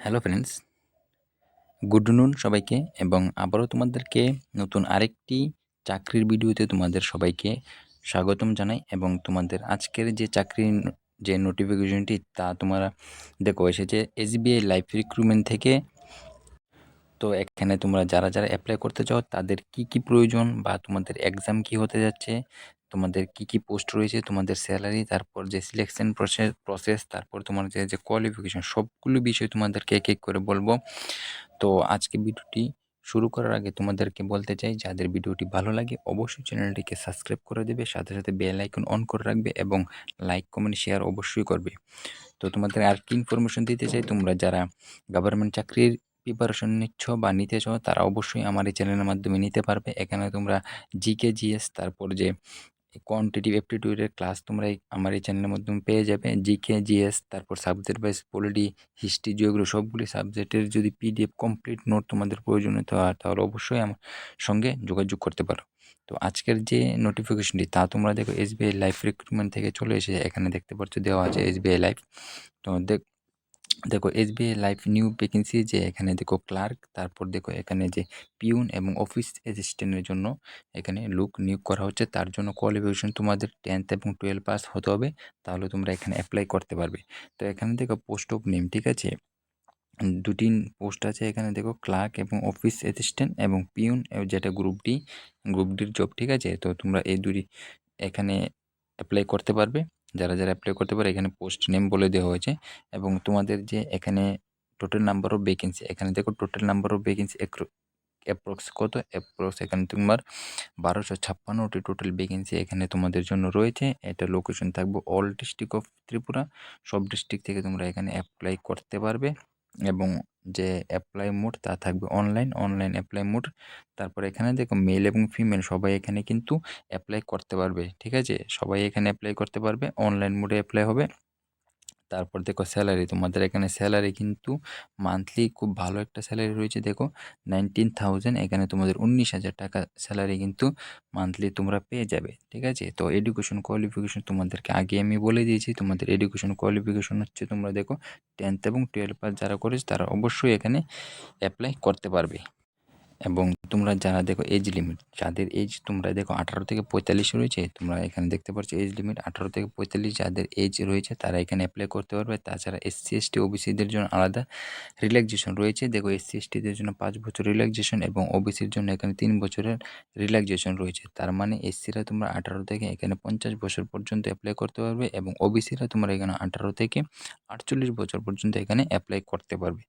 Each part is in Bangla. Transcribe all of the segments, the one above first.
হ্যালো ফ্রেন্ডস গুড নুন সবাইকে এবং আবারও তোমাদেরকে নতুন আরেকটি চাকরির ভিডিওতে তোমাদের সবাইকে স্বাগতম জানাই এবং তোমাদের আজকের যে চাকরির যে নোটিফিকেশনটি তা তোমরা দেখো, এসেছে এসবিআই লাইফ রিক্রুটমেন্ট থেকে। তো এখানে তোমরা যারা যারা অ্যাপ্লাই করতে চাও, তাদের কি কি প্রয়োজন বা তোমাদের এক্সাম কি হতে যাচ্ছে তোমাদের কি কি পোস্ট রয়েছে, তোমাদের স্যালারি তারপর যে সিলেকশন প্রসেস প্রসেস তারপর তোমার যে যে কোয়ালিফিকেশন সবগুলো বিষয় তোমাদেরকে এক এক করে বলব। তো আজকে ভিডিওটি শুরু করার আগে তোমাদেরকে বলতে চাই, যাদের ভিডিওটি ভালো লাগে, অবশ্যই চ্যানেলটিকে সাবস্ক্রাইব করে দেবে, সাথে সাথে বেল আইকন অন করে রাখবে এবং লাইক কমেন্ট শেয়ার অবশ্যই করবে। তো তোমাদের আর কি ইনফরমেশন দিতে চাই, তোমরা যারা গভর্নমেন্ট চাকরির প্রিপারেশন নিচ্ছ বা নিতে চাও, তারা অবশ্যই আমার এই চ্যানেলের মাধ্যমে নিতে পারবে। এখানে তোমরা জিকে জিএস তারপর যে কোয়ান্টিটিভ অ্যাপটিটিউডের ক্লাস তোমরা আমার এই চ্যানেলের মাধ্যমে পেয়ে যাবে। জিকে জিএস তারপর subject wise polity history geography সবগুলি সাবজেক্টের যদি পিডিএফ কমপ্লিট নোট তোমাদের প্রয়োজনীয়তা হয় তাহলে অবশ্যই আমার সঙ্গে যোগাযোগ করতে পারো। তো আজকের যে নোটিফিকেশনটি তা তোমরা দেখো এসবিআই লাইফ রিক্রুটমেন্ট থেকে চলে এসেছে। এখানে দেখতে পাচ্ছ দেওয়া আছে এসবিআই লাইফ তো দেখ দেখো এসবিআই লাইফ নিউ ভ্যাকেন্সি যে এখানে দেখো ক্লার্ক তারপর দেখো এখানে যে পিউন এবং অফিস অ্যাসিস্ট্যান্টের জন্য এখানে লুক নিয়োগ করা হচ্ছে। তার জন্য কোয়ালিফিকেশন তোমাদের টেন্থ এবং টুয়েলভ পাস হতে হবে। তাহলে তোমরা এখানে অ্যাপ্লাই করতে পারবে। তো এখানে দেখো পোস্ট অফ নেম ঠিক আছে? দুটি পোস্ট আছে এখানে দেখো ক্লার্ক এবং অফিস অ্যাসিস্ট্যান্ট এবং পিউন যেটা গ্রুপ ডি গ্রুপ ডির জব ঠিক আছে? তো তোমরা এই দুটি এখানে অ্যাপ্লাই করতে পারবে। যারা যারা অ্যাপ্লাই করতে পারে, এখানে পোস্ট নেম বলে দেওয়া হয়েছে এবং তোমাদের যে এখানে টোটাল নাম্বার অফ ভ্যাকেন্সি এখানে দেখো total number of vacancy approx কত? অ্যাপ্রক্স এখানে তোমার বারোশো ছাপ্পান্নটি টোটাল ভ্যাকেন্সি এখানে তোমাদের জন্য রয়েছে। এটা লোকেশন থাকবে অল ডিস্ট্রিক্ট অফ ত্রিপুরা। সব ডিস্ট্রিক্ট থেকে তোমরা এখানে অ্যাপ্লাই করতে পারবে। এবং যে অ্যাপ্লাই মোড তা থাকবে অনলাইন অনলাইন অ্যাপ্লাই মোড তারপর এখানে দেখো মেল এবং ফিমেল সবাই এখানে কিন্তু অ্যাপ্লাই করতে পারবে, ঠিক আছে? সবাই এখানে অ্যাপ্লাই করতে পারবে অনলাইন মোডে অ্যাপ্লাই হবে। তারপর দেখো স্যালারি তোমাদের এখানে স্যালারি কিন্তু মান্থলি খুব ভালো একটা স্যালারি রয়েছে। দেখো নাইনটিন থাউজেন্ড এখানে তোমাদের উনিশ হাজার টাকা স্যালারি কিন্তু মান্থলি তোমরা পেয়ে যাবে, ঠিক আছে? তো এডুকেশন কোয়ালিফিকেশন তোমাদেরকে আগে আমি বলে দিয়েছি, তোমাদের এডুকেশন কোয়ালিফিকেশন হচ্ছে তোমরা দেখো টেন্থ এবং টুয়েলভ পাস যারা করেছে তারা অবশ্যই এখানে অ্যাপ্লাই করতে পারবে। এবং তোমরা যারা দেখো এজ লিমিট যাদের এজ তোমরা দেখো আঠারো থেকে পঁয়তাল্লিশ রয়েছে, তোমরা এখানে দেখতে পাচ্ছ এজ লিমিট আঠারো থেকে পঁয়তাল্লিশ, যাদের এজ রয়েছে তারা এখানে অ্যাপ্লাই করতে পারবে। তাছাড়া এসসি এসটি ওবিসিদের জন্য আলাদা রিল্যাক্সেশন রয়েছে। দেখো এসসি এসটিদের জন্য পাঁচ বছর রিল্যাক্সেশন এবং ওবিসির জন্য এখানে তিন বছরের রিল্যাক্সেশন রয়েছে। তার মানে এসসিরা তোমরা আঠারো থেকে এখানে পঞ্চাশ বছর পর্যন্ত অ্যাপ্লাই করতে পারবে এবং ওবিসিরা তোমরা এখানে আঠারো থেকে আটচল্লিশ বছর পর্যন্ত এখানে অ্যাপ্লাই করতে পারবে।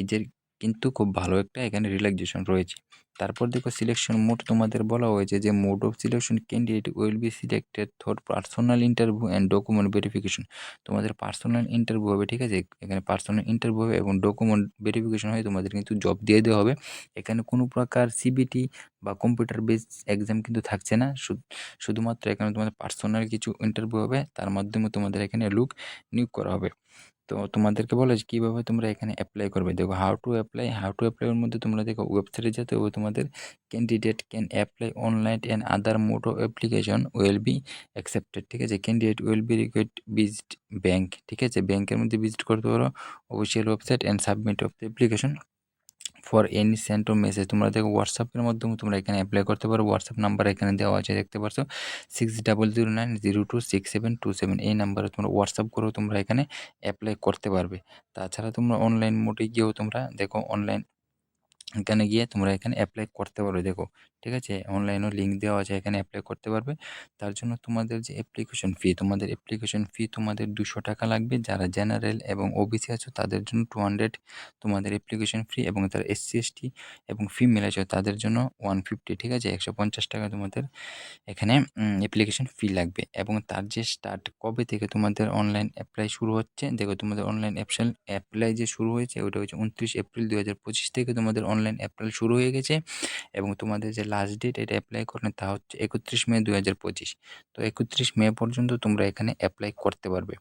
এজের কিন্তু খুব ভালো একটা এখানে রিল্যাক্সেশন রয়েছে। তারপর দেখো সিলেকশন মোড তোমাদের বলা হয়েছে যে mode of selection candidate will be selected through personal interview and document verification তোমাদের পার্সোনাল ইন্টারভিউ হবে, ঠিক আছে? এখানে পার্সোনাল ইন্টারভিউ হবে এবং ডকুমেন্ট ভেরিফিকেশন হয়ে তোমাদের কিন্তু জব দিয়ে দেওয়া হবে। এখানে কোনো প্রকার সিবিটি বা কম্পিউটার বেস এক্সাম কিন্তু থাকছে না। শুধুমাত্র এখানে তোমাদের পার্সোনাল কিছু ইন্টারভিউ হবে, তার মাধ্যমে তোমাদের এখানে লুক নিয়োগ করা হবে। তো তোমাদেরকে বলে যে কীভাবে তোমরা এখানে অ্যাপ্লাই করবে। দেখো how to apply how to অ্যাপ্লাইয়ের মধ্যে তোমরা দেখো ওয়েবসাইটে যেতে ও তোমাদের candidate can apply online and other mode of application will be accepted ঠিক আছে? Candidate will be required visit bank ঠিক আছে? ব্যাংকের মধ্যে ভিজিট করতে পারো official website and submit of the application for any sent to message তোমরা দেখো হোয়াটসঅ্যাপের মাধ্যমে তোমরা এখানে অ্যাপ্লাই করতে পারো। হোয়াটসঅ্যাপ নাম্বার এখানে দেওয়া আছে, দেখতে পাচ্ছ? Six double zero nine zero two six seven two seven এই নাম্বারে তোমরা হোয়াটসঅ্যাপ করেও তোমরা এখানে অ্যাপ্লাই করতে পারবে। তাছাড়া তোমরা অনলাইন মোডে গিয়েও তোমরা দেখো অনলাইন এখানে গিয়ে তোমরা এখানে অ্যাপ্লাই করতে পারবে। দেখো, ঠিক আছে? অনলাইনেও লিঙ্ক দেওয়া আছে, এখানে অ্যাপ্লাই করতে পারবে। তার জন্য তোমাদের যে অ্যাপ্লিকেশন ফি তোমাদের অ্যাপ্লিকেশন ফি তোমাদের দুশো টাকা লাগবে। যারা জেনারেল এবং ওবিসি আছো, তাদের জন্য টু হান্ড্রেড তোমাদের অ্যাপ্লিকেশন ফি এবং যারা এসসি এসটি এবং ফিমেল আছে তাদের জন্য ওয়ান ফিফটি ঠিক আছে? একশো পঞ্চাশ টাকা তোমাদের এখানে অ্যাপ্লিকেশন ফি লাগবে। এবং তার যে স্টার্ট কবে থেকে তোমাদের অনলাইন অ্যাপ্লাই শুরু হচ্ছে, দেখো তোমাদের অনলাইন অ্যাপশন অ্যাপ্লাই যে শুরু হয়েছে ওটা হচ্ছে উনত্রিশ এপ্রিল দু হাজার পঁচিশ থেকে তোমাদের অনলাইন অনলাইন অ্যাপ্লাই শুরু হয়ে গেছে এবং তোমাদের যে লাস্ট ডেট এটা অ্যাপ্লাই করার তা হচ্ছে একত্রিশ মে দু হাজার পঁচিশ। তো একত্রিশ মে পর্যন্ত তোমরা এখানে অ্যাপ্লাই করতে পারবে।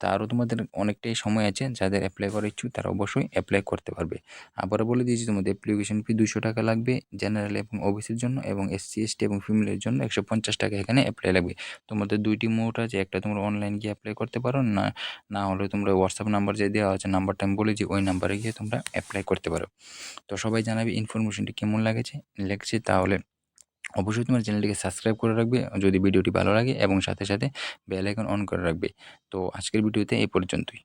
তা আরও তোমাদের অনেকটাই সময় আছে, যাদের অ্যাপ্লাই করার ইচ্ছুক তারা অবশ্যই অ্যাপ্লাই করতে পারবে। আবারও বলে দিয়েছি, তোমাদের অ্যাপ্লিকেশন ফি দুশো টাকা লাগবে জেনারেল এবং ওবিসির জন্য এবং এসসি এসটি এবং ফিমেলের জন্য একশো পঞ্চাশ টাকা এখানে অ্যাপ্লাই লাগবে। তোমাদের দুইটি মোট আছে, একটা তোমরা অনলাইন গিয়ে অ্যাপ্লাই করতে পারো, না না হলে তোমরা হোয়াটসঅ্যাপ নাম্বার যে দেওয়া আছে নাম্বারটা আমি বলেছি, ওই নাম্বারে গিয়ে তোমরা অ্যাপ্লাই করতে পারো। তো সবাই জানাবে ইনফরমেশনটি কেমন লাগেছে। লেগেছে তাহলে অবশ্যই তোমার চ্যানেলটিকে সাবস্ক্রাইব করে রাখবে, যদি ভিডিওটি ভালো লাগে এবং সাথে সাথে বেল আইকন অন করে রাখবে। তো আজকের ভিডিওতে এই পর্যন্তই।